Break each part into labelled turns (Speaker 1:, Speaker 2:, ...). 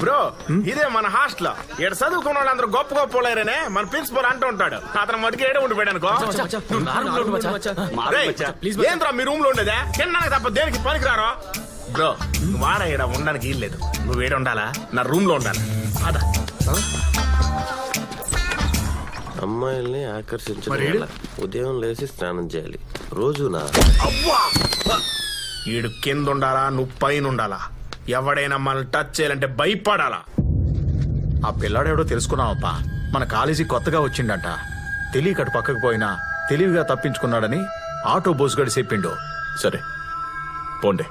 Speaker 1: Bro ఇదే మన hostel. ఇక్కడ చదువుకున్న వాళ్ళందరూ గొప్ప గొప్ప వాళ్ళారనే. మన ప్రిన్సిపల్ అంటూ ఉంటాడు. అతను మటుకు ఏడే ఉండిపోయాడు అనుకో. ఏంట్రా మీ రూమ్లో ఉండేదా? తిన్నాక తప్ప దేనికి పనికిరారో? బ్రో ఆడ ఈడ ఉండడానికి వీల్లేదు నువ్వు ఏడ ఉండాలా? నా రూమ్లో ఉండాలి? అదా
Speaker 2: అమ్మాయిల్ని ఆకర్షించడం వల్ల ఉదయం లేచి స్నానం చేయాలి. రోజునా?
Speaker 1: అవ్వా! ఈడు కింద ఉండాలా నువ్వు పైన ఉండాలా ఎవడైనా మనల్ని టచ్ చేయాలంటే భయపడాలా?
Speaker 3: ఆ పిల్లాడెవడో తెలుసుకున్నావప్పా మన కాలేజీ కొత్తగా వచ్చిండంట. తెలియక అటు పక్కకు పోయినా తెలివిగా తప్పించుకున్నాడని ఆటో బోసుగడి చెప్పిండు. సరే పోండి.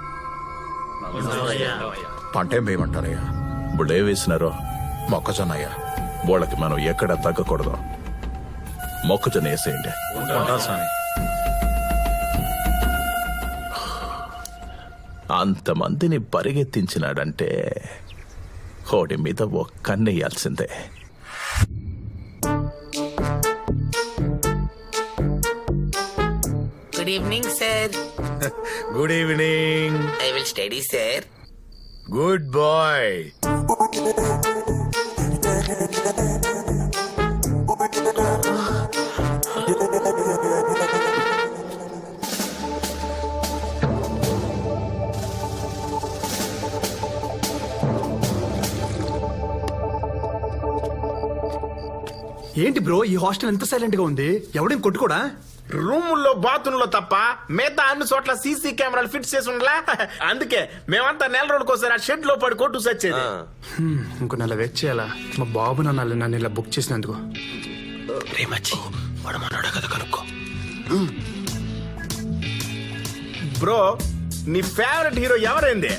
Speaker 3: పంట ఏం వేయమంటారయ్యా ఇప్పుడు ఏ వేసినారో? మొక్కజొన్నయ్యా. వాళ్ళకి మనం ఎక్కడ తగ్గకూడదు. మొక్కజొన్న వేసేయండి. అంతమందిని పరిగెత్తించినాడంటే హోడి మీద ఒక్కన్నేయాల్సిందే
Speaker 4: good evening sir
Speaker 1: good evening
Speaker 4: I will study sir
Speaker 1: good boy
Speaker 5: ఏంటి బ్రో ఈ హాస్టల్ ఎంత సైలెంట్గా ఉంది? ఎవడేం కొట్టుకోడా?
Speaker 1: రూముల్లో బాత్రూంలో తప్ప మిగతా అన్ని చోట్ల సీసీ కెమెరాలు ఫిట్ చేసి ఉండలా? అందుకే మేమంతా నెల రోజులకోసారి ఆ షెడ్లో పడి కొట్టు సచ్చేది.
Speaker 5: హ్మ్, ఇంకో నెల వెయిట్ చేయాలా? మా బాబు నన్ను నన్ను ఇలా బుక్ చేసినందుకు.
Speaker 1: బ్రో నీ favourite hero ఎవరైంది?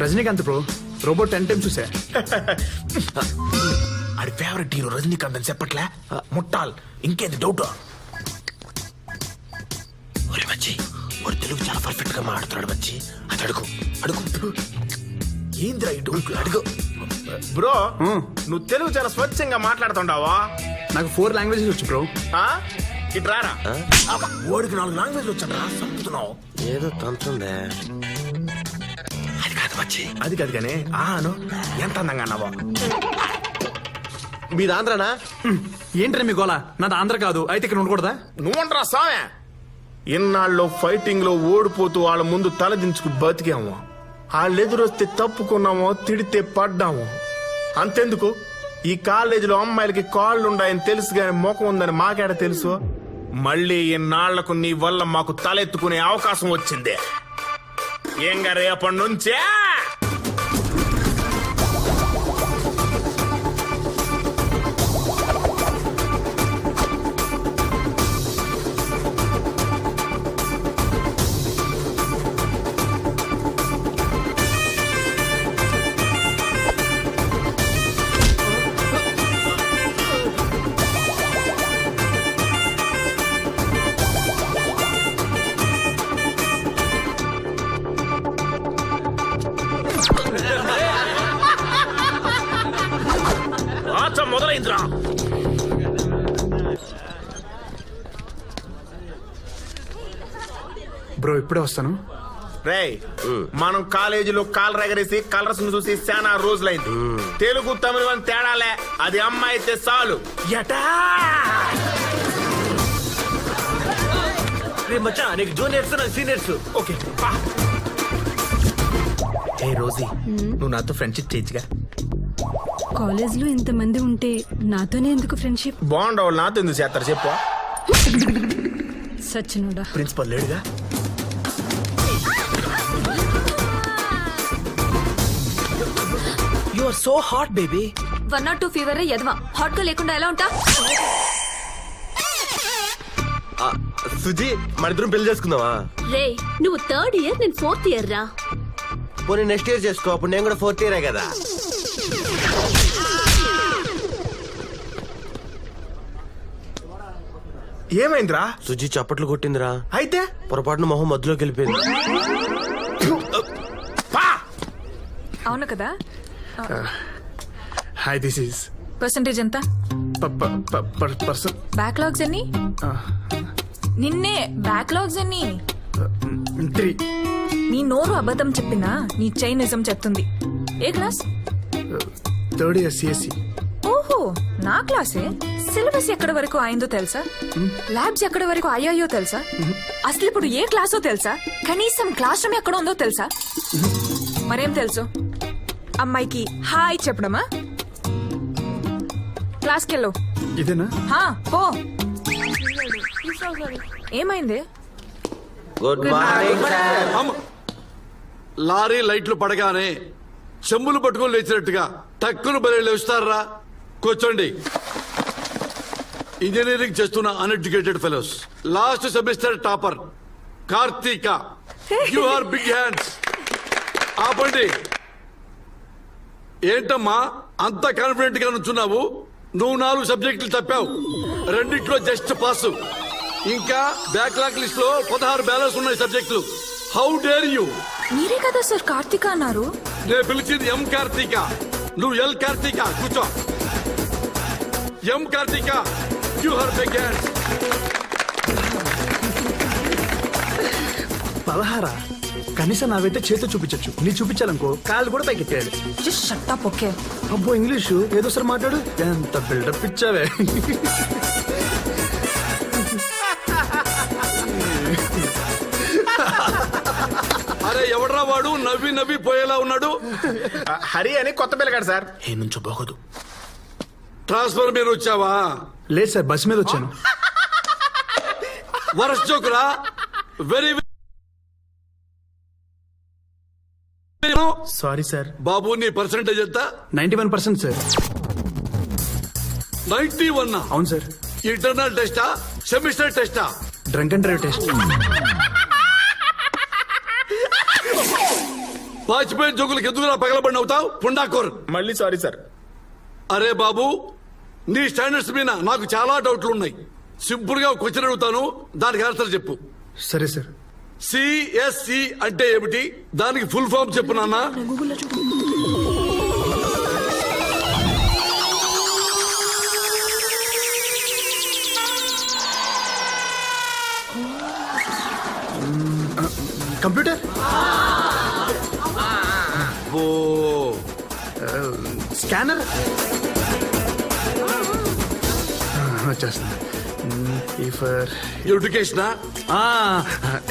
Speaker 5: Rajinikanth bro robot ten times చూసా.
Speaker 1: ఆడి ఫేవరెట్ హీరో రజనీకాంత్ అని చెప్పట్లే? ముట్టాల్. ఇంకేంది డౌట్ ఒరే మచ్చి వాడు తెలుగు చాలా పర్ఫెక్ట్గా మాట్లాడుతున్నాడు మచ్చి అది అడుగు అడుగు. ఏంద్రా ఈ డౌట్ అడుగు. బ్రో నువ్వు తెలుగు చాలా స్వచ్ఛంగా మాట్లాడుతుండావా?
Speaker 5: నాకు ఫోర్ లాంగ్వేజెస్ వచ్చు బ్రో.
Speaker 1: ఆ? ఇటు రారా. ఓడికి నాలుగు లాంగ్వేజ్ వచ్చారా చంపుతున్నావు
Speaker 2: ఏదో తంతుందే.
Speaker 1: అది కాదు మచ్చి అది కాదు కానీ ఆను ఎంత అందంగా అన్నావా.
Speaker 2: మీది ఆంధ్రానా
Speaker 5: ఏంట్రా మీ గోలా? నాది ఆంధ్ర కాదు. అయితే ఇక్కడ ఉండకూడదా?
Speaker 1: నువ్వంటరా సామె ఇన్నాళ్ళు ఫైటింగ్లో ఓడిపోతూ వాళ్ళ ముందు తలదించుకు బతికాము. వాళ్ళు ఎదురొస్తే తప్పుకున్నామో తిడితే పడ్డాము. అంతెందుకు? ఈ కాలేజీలో అమ్మాయిలకి కాళ్ళు ఉన్నాయని తెలుసు కానీ ముఖం ఉందని మాకేడ తెలుసు? మళ్ళీ ఇన్నాళ్ళకు నీ వల్ల మాకు తలెత్తుకునే అవకాశం వచ్చింది. ఏంగా రేపటి నుంచే?
Speaker 5: ఇప్పుడే వస్తాను.
Speaker 1: రేయ్ మనం కాలేజీలో కాల్ రగరేసి కలర్స్ను చూసి చాలా రోజులైంది. తెలుగు తమిళ అని తేడాలే. అది అమ్మాయి అయితే చాలు. ఎటా?
Speaker 2: మచ్చా నీకు జూనియర్స్ నాకు సీనియర్స్.
Speaker 1: ఓకే. ఏ రోజీ నువ్వు నాతో ఫ్రెండ్షిప్ చేయొచ్చుగా
Speaker 6: కాలేజ్లో ఇంతమంది ఉంటే నాతోనే ఎందుకు ఫ్రెండ్షిప్?
Speaker 1: బాగుండవు నాతో ఎందుకు చేస్తారు? చెప్పు.
Speaker 6: సచ్చినోడా.
Speaker 1: Principal లేడుగా?
Speaker 4: You are so hot baby
Speaker 6: one not two fever ఎదవా హాట్గా లేకుండా ఎలా ఉంటా?
Speaker 2: సుజీ మన ఇద్దరం పెళ్ళి చేసుకుందామా?
Speaker 7: రే నువ్వు థర్డ్ ఇయర్ నేను ఫోర్త్ ఇయర్ రా.
Speaker 2: పోనీ నెక్స్ట్ ఇయర్ చేసుకో అప్పుడు నేను కూడా ఫోర్త్ ఇయరే కదా.
Speaker 1: ఏమైందిరా?
Speaker 2: సుజీ చప్పట్లు కొట్టిందిరా.
Speaker 1: అయితే?
Speaker 2: పొరపాటున మొహం మధ్యలోకి వెళ్ళిపోయింది.
Speaker 8: అవును కదా?
Speaker 5: హాయ్ దిస్ ఈస్
Speaker 8: పర్సంటేజ్ ఎంత?
Speaker 5: పర్సన్
Speaker 8: బ్యాక్లాగ్స్ ఎన్ని? నిన్నే బ్యాక్లాగ్స్ ఎన్ని?
Speaker 5: త్రీ
Speaker 8: నీ నోరు అబద్ధం చెప్పినా నీ చైన్ నిజం చెప్తుంది. ఏ క్లాస్
Speaker 5: థర్డ్ ఇయర్ సిఎస్సి
Speaker 8: ఓహో నా క్లాసే సిలబస్ ఎక్కడ వరకు అయిందో తెలుసా? ల్యాబ్స్ ఎక్కడ వరకు అయ్యాయో తెలుసా? అసలు ఇప్పుడు ఏ క్లాసో తెలుసా? కనీసం క్లాస్ రూమ్ ఎక్కడ ఉందో తెలుసా మరేం తెలుసు? అమ్మాయికి హాయ్ చెప్పడమా? క్లాస్కి వెళ్ళు
Speaker 5: ఇదేనా?
Speaker 8: హా పో. ఏమైంది?
Speaker 2: గుడ్ మార్నింగ్ సార్
Speaker 9: అమ్మ. లారీ లైట్లు పడగానే చెంబులు పట్టుకొని లేచినట్టుగా టక్కును బలి లేస్తారా? కూర్చోండి. ఇంజనీరింగ్ చేస్తున్న uneducated fellows last semester topper Karthika. You are big hands ఆపండి. ఏంటమ్మా అంత కాన్ఫిడెంట్గా నుంచున్నావు? నువ్వు నాలుగు సబ్జెక్టులు తప్పావు. రెండిట్లో జస్ట్ పాస్ ఇంకా బ్యాక్లాగ్ లిస్ట్లో పదహారు బ్యాలెన్స్ ఉన్నాయి సబ్జెక్టులు హౌ డేర్ యూ
Speaker 8: మీరే కదా సార్ కార్తీక అన్నారు.
Speaker 9: నేను పిలిచింది ఎం కార్తీక. నువ్వు ఎల్ కార్తీక కూర్చో. M Karthika you her big hands
Speaker 5: పదహారా? కనీసం నావైతే చేతితో చూపించొచ్చు. నీ చూపించాలనుకో కాళ్ళు కూడా పైకి ఎత్తాడు
Speaker 8: జస్ట్ షట్ అప్ ఓకే
Speaker 5: అబ్బో ఇంగ్లీషు ఏదో సార్ మాట్లాడు. ఎంత బిల్డప్ ఇచ్చావే.
Speaker 9: అరే ఎవడ్రా వాడు? నవ్వి నవ్వి పోయేలా ఉన్నాడు?
Speaker 1: ఆ, హరి అని కొత్త పిల్లగాడు సార్. ఏ నుంచో బాగోదు.
Speaker 9: ట్రాన్స్ఫర్ మీద వచ్చావా?
Speaker 5: లేదు సార్ బస్ మీద వచ్చాను.
Speaker 9: వరస్ చోకురా వెరీ
Speaker 1: సారీ సార్
Speaker 9: బాబు నీ పర్సంటేజ్ ఎంత?
Speaker 5: Ninety one percent sir
Speaker 9: ninety one
Speaker 5: అవును సార్
Speaker 9: ఇంటర్నల్ టెస్టా semester టెస్టా
Speaker 5: drunk and drive test
Speaker 9: Vajpayee జోకులకు ఎందుకురా పగలబడి అవుతావు పుండాకోర్.
Speaker 1: మళ్ళీ సారీ సార్
Speaker 9: అరే బాబు నీ స్టాండర్డ్స్ మీద నాకు చాలా డౌట్లు ఉన్నాయి సింపుల్గా క్వశ్చన్ అడుగుతాను. దానికి ఆన్సర్ చెప్పు.
Speaker 5: సరే సార్
Speaker 9: సిఎస్సి అంటే ఏమిటి? దానికి ఫుల్ ఫామ్ చెప్పు నాన్న.
Speaker 5: కంప్యూటర్?
Speaker 9: ఓ.
Speaker 5: స్కానర్? వచ్చేస్తుంది. E for
Speaker 9: education?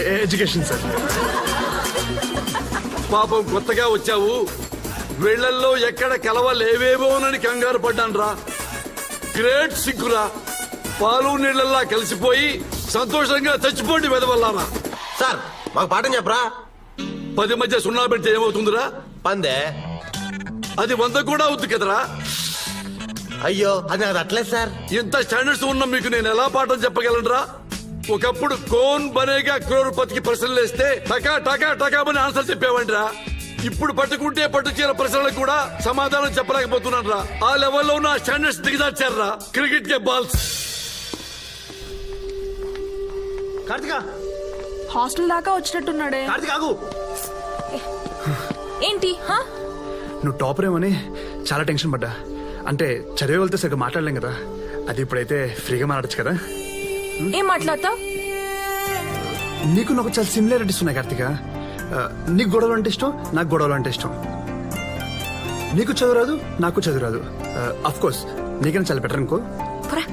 Speaker 5: Education sir.
Speaker 9: పాపం కొత్తగా వచ్చావు. వీళ్ళల్లో ఎక్కడ కలవలేవేమోనని కంగారు పడ్డాను రా. గ్రేట్ సిగ్గురా. పాలు నీళ్ళల్లా కలిసిపోయి సంతోషంగా చచ్చిపోండి వెదవల్లారా.
Speaker 2: సార్ మాకు పాఠం చెప్పరా?
Speaker 9: పది మధ్య సున్నా పెడితే ఏమవుతుందిరా?
Speaker 2: పందే.
Speaker 9: అది వంద కూడా అవుతుంది కదరా.
Speaker 2: అయ్యో అది నాకు అట్లేదు సార్.
Speaker 9: ఇంత స్టాండర్డ్స్ ఉన్న మీకు నేను ఎలా పాఠం చెప్పగలనురా? ఒకప్పుడు కోన్ బనేగా క్రోర్పతికి ప్రశ్నలు వేస్తే టకా టకా టకామని ఆన్సర్ చెప్పేవండిరా ఇప్పుడు పట్టుకుంటే పట్టు చీర ప్రశ్నలకు కూడా సమాధానం చెప్పలేకపోతున్నాను రా ఆ లెవెల్లో ఉన్న స్టాండర్డ్స్ దిగజార్చారా క్రికెట్ కే బాల్స్.
Speaker 5: కార్తిక!
Speaker 8: హాస్టల్ దాకా వచ్చినట్టున్నాడే.
Speaker 5: కార్తిక ఆగు!
Speaker 8: ఏంటి హా?
Speaker 5: నువ్వు టాపర్ ఏమని? చాలా టెన్షన్ పడ్డా. అంటే చదివే వెళ్తే సరిగ్గా మాట్లాడలేం కదా. అది ఇప్పుడైతే ఫ్రీగా మాట్లాడచ్చు కదా.
Speaker 8: ఏం మాట్లాడతావు?
Speaker 5: నీకు నాకు చాలా సిమిలారిటీస్ ఉన్నాయి కార్తిక. ఆ, నీకు గొడవలు అంటే ఇష్టం నాకు గొడవలు అంటే ఇష్టం. నీకు చదువు రాదు నాకు చదువు రాదు. అఫ్ కోర్స్ నీకైనా చాలా బెటర్ అనుకో.
Speaker 8: పురా.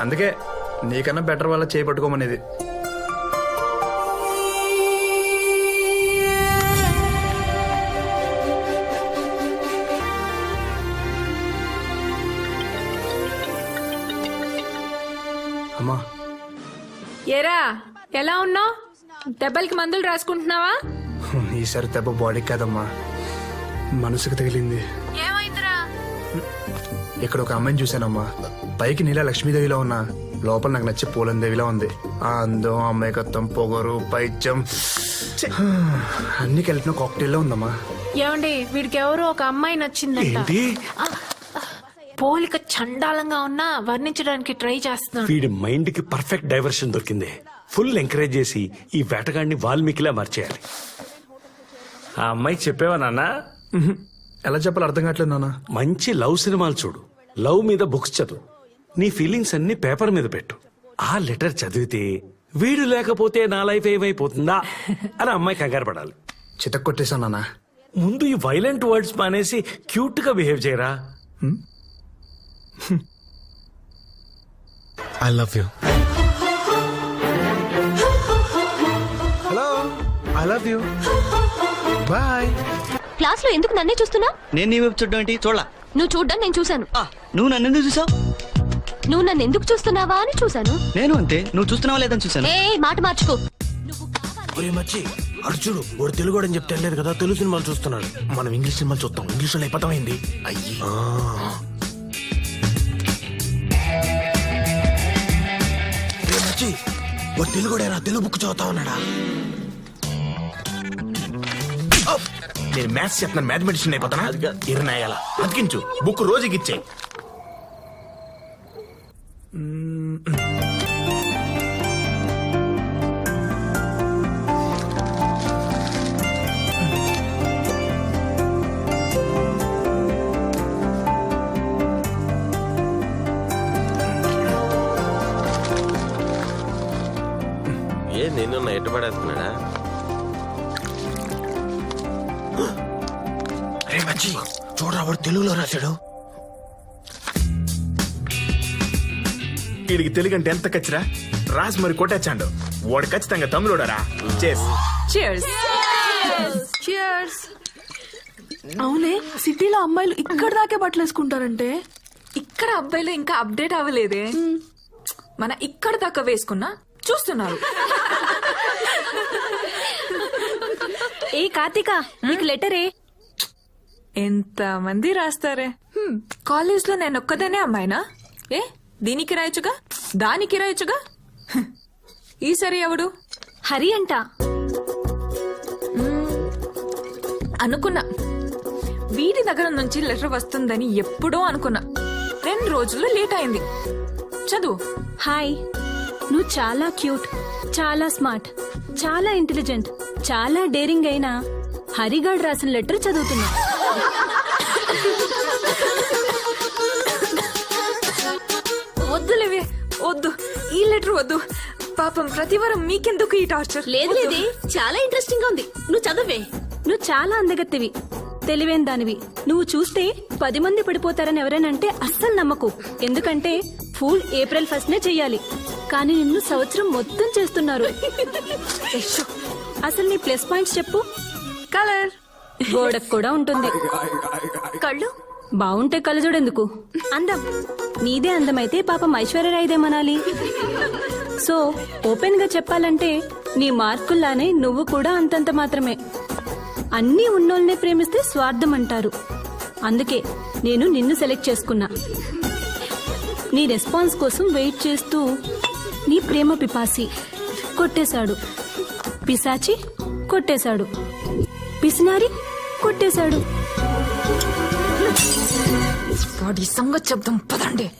Speaker 5: అందుకే నీకన్నా బెటర్ వాళ్ళ చేపట్టుకోమనేది
Speaker 6: ఎలా ఉన్నావు? దెబ్బలకి మందులు రాసుకుంటున్నావా?
Speaker 5: ఈసారి దెబ్బ బాడీకి కాదమ్మా. మనసుకు తగిలింది.
Speaker 6: ఏమైందిరా?
Speaker 5: ఇక్కడ ఒక అమ్మాయిని చూశానమ్మా. పైకి నీలా లక్ష్మీదేవిలో ఉన్నా లోపల నాకు నచ్చే పూలందేవిలా ఉంది. ఆ అందం అమ్మాయికత్వం పొగరు పైత్యం. అన్ని కలిపిన కాక్టైల్లో ఉందమ్మా.
Speaker 10: ఏమండి వీడికి ఎవరో ఒక అమ్మాయి నచ్చిందంట. ఆ, పోలిక చండాలంగా ఉన్నా వర్ణించడానికి ట్రై చేస్తున్నాడు
Speaker 11: వీడి మైండ్కి పర్ఫెక్ట్ డైవర్షన్ దొరికింది. ఫుల్ ఎంకరేజ్ చేసి ఈ వేటగాడిని వాల్మీకిలా మార్చేయాలి. ఆ అమ్మాయి చెప్పేవా నాన్న.
Speaker 5: ఎలా చెప్పాలో అర్థం కావట్లేదు నాన్న.
Speaker 11: మంచి లవ్ సినిమాలు చూడు. లవ్ మీద బుక్స్ చదువు. నీ ఫీలింగ్స్ అన్ని పేపర్ మీద పెట్టు. ఆ లెటర్ చదివితే వీడు లేకపోతే నా లైఫ్ ఏమైపోతుందా? అని అమ్మాయి కంగారు పడాలి.
Speaker 5: చితక్ కొట్టేశాను నాన్న.
Speaker 11: ముందు ఈ వైలెంట్ వర్డ్స్ మానేసి క్యూట్గా బిహేవ్ చేయరా?
Speaker 2: I love you
Speaker 5: I love you boy
Speaker 7: క్లాస్లో ఎందుకు నన్నే చూస్తున్నా?
Speaker 4: నేను నీ వైపు చూడడం ఏంటి? చూడలా?
Speaker 7: నువ్వు చూడ్డం నేను చూశాను.
Speaker 4: ఆ, నువ్వు నన్ను ఎందుకు చూసావు?
Speaker 7: నువ్వు నన్ను ఎందుకు చూస్తున్నావా అని చూశాను.
Speaker 4: నేను అంతే. నువ్వు చూస్తున్నావా లేదని చూసాను
Speaker 7: ఏ మాట మార్చుకో.
Speaker 5: ఒరే మచ్చి అర్జుడు వాడు తెలుగు అని చెప్తే లేదు కదా తెలుగు సినిమాలు చూస్తున్నాడు. మనం ఇంగ్లీష్ సినిమాలు చూస్తాం. ఇంగ్లీష్లో అయిపోతామైంది అయ్యి వాడు తెలుగుడేనా తెలుగు బుక్ చదువుతా ఉన్నాడా? నేను మ్యాథ్స్ చెప్తున్నాను మ్యాథమెటిషియన్ అయిపోతానా? ఇరనాయాల అతికించు. బుక్ రోజుకి ఇచ్చే రే మచ్చి చూడరా వాడు తెలుగులో రాశాడు.
Speaker 1: వీడికి తెలుగు అంటే ఎంత కచ్చిరా? రాసి మరి కొట్టేచ్చాడు. వాడు ఖచ్చితంగా తమిళోడరా. చేస్
Speaker 8: చియర్స్ చియర్స్ అవునే సిటీలో అమ్మాయిలు ఇక్కడ దాకే బట్టలు వేసుకుంటారంటే ఇక్కడ అబ్బాయిలు ఇంకా అప్డేట్ అవ్వలేదే. మన ఇక్కడ దాకా వేసుకున్నా చూస్తున్నారు.
Speaker 7: ఏ కార్తిక నీకు లెటరే?
Speaker 8: ఎంత మంది రాస్తారే? కాలేజ్లో నేను ఒక్కదానే అమ్మాయినా? ఏ దీనికి రాయొచ్చుగా? దానికి రాయొచ్చుగా. ఈసారి ఎవడు?
Speaker 7: హరి అంట.
Speaker 8: అనుకున్నా. వీడి దగ్గర నుంచి లెటర్ వస్తుందని ఎప్పుడో అనుకున్నా. రెండు రోజులు లేట్ అయింది. చదువు.
Speaker 7: హాయ్. నువ్వు చాలా క్యూట్ చాలా స్మార్ట్ చాలా ఇంటెలిజెంట్ చాలా డేరింగ్ అయినా హరిగాడ్ రాసిన లెటర్ చదువుతున్నా.
Speaker 8: వద్దులేవే వద్దు. ఈ లెటర్ వద్దు. పాపం ప్రతివారం మీకెందుకు ఈ టార్చర్?
Speaker 7: లేదు లేదే చాలా ఇంట్రెస్టింగ్గా ఉంది. నువ్వు చదవే. నువ్వు చాలా అందగత్తివి. తెలివైన దానివి. నువ్వు చూస్తే పది మంది పడిపోతారని ఎవరైనా అస్సలు నమ్మకు. ఎందుకంటే ఫూల్ ఏప్రిల్ ఫస్ట్ నే చెయ్యాలి. కానీ నిన్ను సంవత్సరం మొత్తం చేస్తున్నారు. అసలు నీ ప్లస్ పాయింట్స్ చెప్పు.
Speaker 8: కలర్.
Speaker 7: గోడకు కూడా ఉంటుంది.
Speaker 8: కళ్ళు?
Speaker 7: బాగుంటే కలజోడెందుకు అందం. నీదే అందమైతే పాపం ఐశ్వర్యరాయ్దేమనాలి సో ఓపెన్గా చెప్పాలంటే నీ మార్కుల్లానే నువ్వు కూడా అంతంత మాత్రమే. అన్నీ ఉన్నోళ్ళనే ప్రేమిస్తే స్వార్థం అంటారు అందుకే నేను నిన్ను సెలెక్ట్ చేసుకున్నా. నీ రెస్పాన్స్ కోసం వెయిట్ చేస్తూ నీ ప్రేమ పిపాసి కొట్టేశాడు. పిశాచి కొట్టేశాడు. పిసినారి కొట్టేశాడు.
Speaker 8: వాడి సంగతి చెప్దాం పదండి.